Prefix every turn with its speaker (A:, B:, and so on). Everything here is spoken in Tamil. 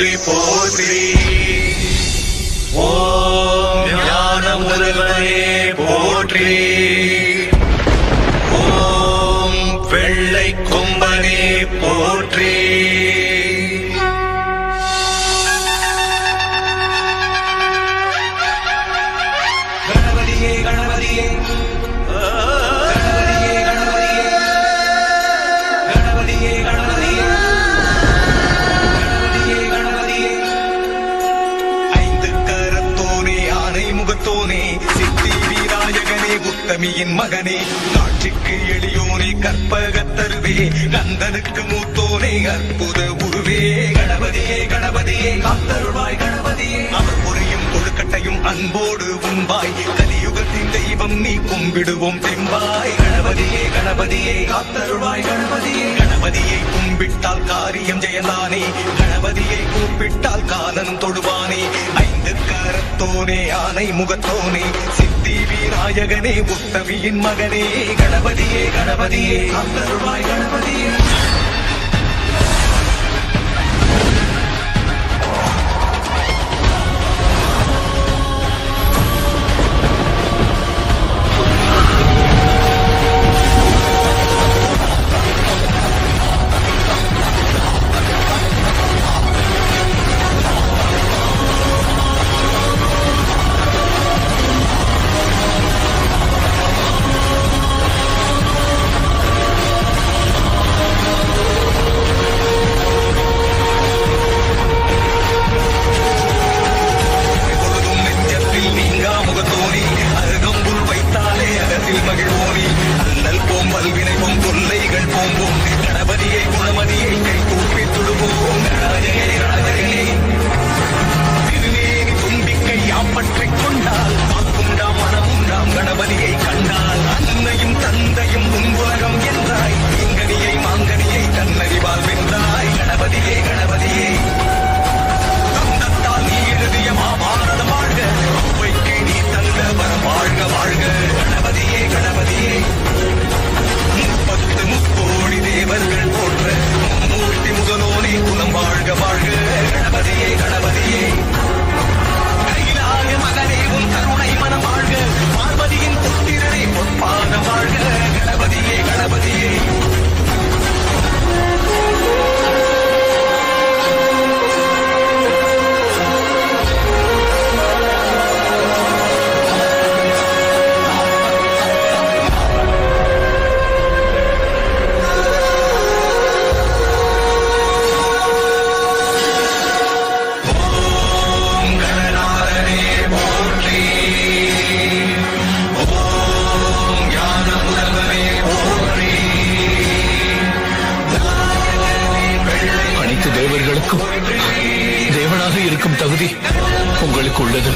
A: போற்றி போற்றி. ஓம் ஞான முதல்வனே போற்றி. ஓம் வெள்ளை கொம்பனே போற்றி. மகனே சித்தி வீராயகனே உத்தமியின் மகனே. காட்சிக்கு எளியோனே கற்பகத்தருவே நந்தனுக்கு மூத்தோனே அற்புத உருவே கணபதியே கணபதியே காத்தருள்வாய் கணபதியே. அவர் புரியும் கொழுக்கட்டையும் அன்போடு உண்பாய். கலியுகத்தின் தெய்வம் நீ கும்பிடுவோம் தெம்பாய். கணபதியே கணபதியே காத்தருள்வாய் கணபதியே. கணபதியை கும்பிட்டால் காரியம் ஜெயந்தானே. கரத்தோனே ஆனை முகத்தோனே சித்தி வீராயகனே உத்தமியின் மகனே கணபதியே கணபதியே காத்தருள்வாய் கணபதியே.
B: நண்பனாக இருக்கும் தகுதி உங்களுக்கு உள்ளது